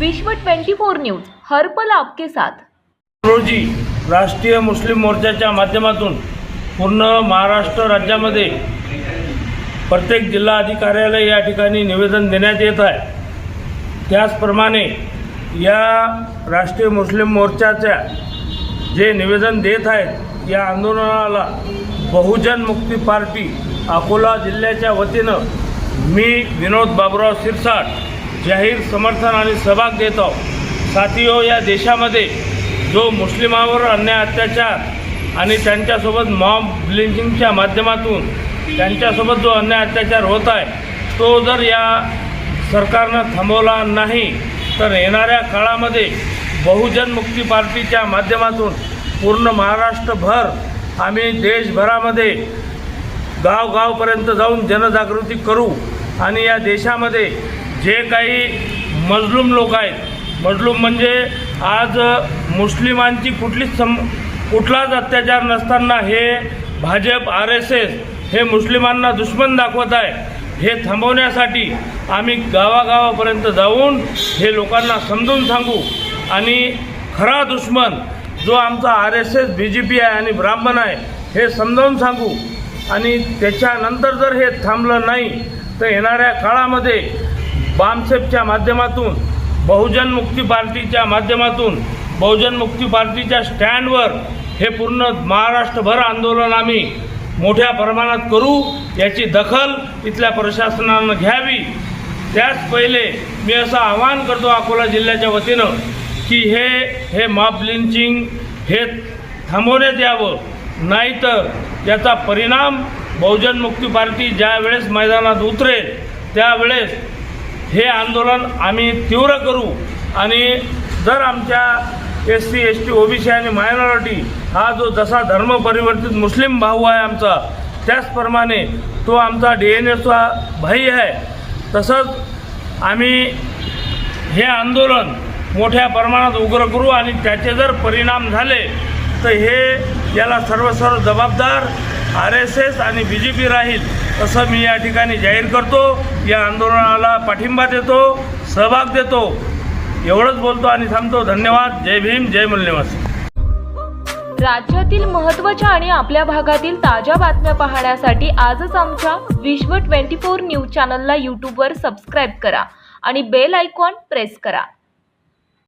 विश्व 24 न्यूज हरपल आपके साथ. रोजी राष्ट्रीय मुस्लिम मोर्चाच्या माध्यमातून पूर्ण महाराष्ट्र राज्यामध्ये प्रत्येक जिल्हा अधिकार्यालय या ठिकाणी निवेदन देण्यात येत आहे. त्याचप्रमाणे या राष्ट्रीय मुस्लिम मोर्चाच्या जे निवेदन देत आहेत या आंदोलनाला बहुजन मुक्ती पार्टी अकोला जिल्ह्याच्या वतीनं मी विनोद बाबुराव सिरसाट जाहीर समर्थन आणि सहभाग देत. आहोत साथियो या देशामध्ये जो मुस्लिमांवर अन्याय अत्याचार आणि त्यांच्यासोबत मॉब ब्लिंचिंगच्या माध्यमातून त्यांच्यासोबत जो अन्याय अत्याचार होत आहे तो जर या सरकारनं थांबवला नाही तर येणाऱ्या काळामध्ये बहुजन मुक्ती पार्टीच्या माध्यमातून पूर्ण महाराष्ट्रभर आम्ही देशभरामध्ये गावगावपर्यंत जाऊन जनजागृती करू आणि या देशामध्ये जे काही मजलूम लोक आहेत मजलूम म्हणजे आज मुस्लिमांची कुठलीच सम कुठलाच अत्याचार नसताना हे भाजप आर एस एस हे मुस्लिमांना दुश्मन दाखवत आहे हे थांबवण्यासाठी आम्ही गावागावापर्यंत जाऊन हे लोकांना समजून सांगू. आणि खरा दुश्मन जो आमचा R S S B J P आहे आणि ब्राह्मण आहे हे समजावून सांगू. आणि त्याच्यानंतर जर हे थांबलं नाही तर येणाऱ्या काळामध्ये बामसेपच्या माध्यमातून बहुजन मुक्ती पार्टीच्या माध्यमातून बहुजन मुक्ती पार्टीच्या स्टँडवर हे पूर्ण महाराष्ट्रभर आंदोलन आम्ही मोठ्या प्रमाणात करू याची दखल इथल्या प्रशासनानं घ्यावी. त्याच पहिले मी असं आवाहन करतो अकोला जिल्ह्याच्या वतीनं की हे हे मॉब लिंचिंग हे थांबवण्यात यावं. नाहीतर याचा परिणाम बहुजन मुक्ती पार्टी ज्या वेळेस मैदानात उतरेल त्यावेळेस हे आंदोलन आम्ही तीव्र करू आणि जर आमच्या S C S T OBC आणि मायनॉरिटी हा जो जसा धर्म परिवर्तित मुस्लिम भाऊ आहे आमचा त्याचप्रमाणे तो आमचा डी एन एचा भाई आहे तसंच आम्ही हे आंदोलन मोठ्या प्रमाणात उग्र करू आणि त्याचे जर परिणाम झाले तर हे याला सर्व सर्व जबाबदार आर एस एस आणि बी जे पी राहील असं मी या ठिकाणी जाहीर करतो या आंदोलनाला पाठिंबा देतो सहभाग देतो. एवढंच बोलतो आणि थांबतो धन्यवाद. जय भीम जय मूल्यवास राज्यातील महत्त्वाच्या आणि आपल्या भागातील ताज्या बातम्या पाहण्यासाठी आजच आमच्या विश्व 24 न्यूज चॅनलला यूट्यूबवर सबस्क्राईब करा आणि बेल आयकॉन प्रेस करा.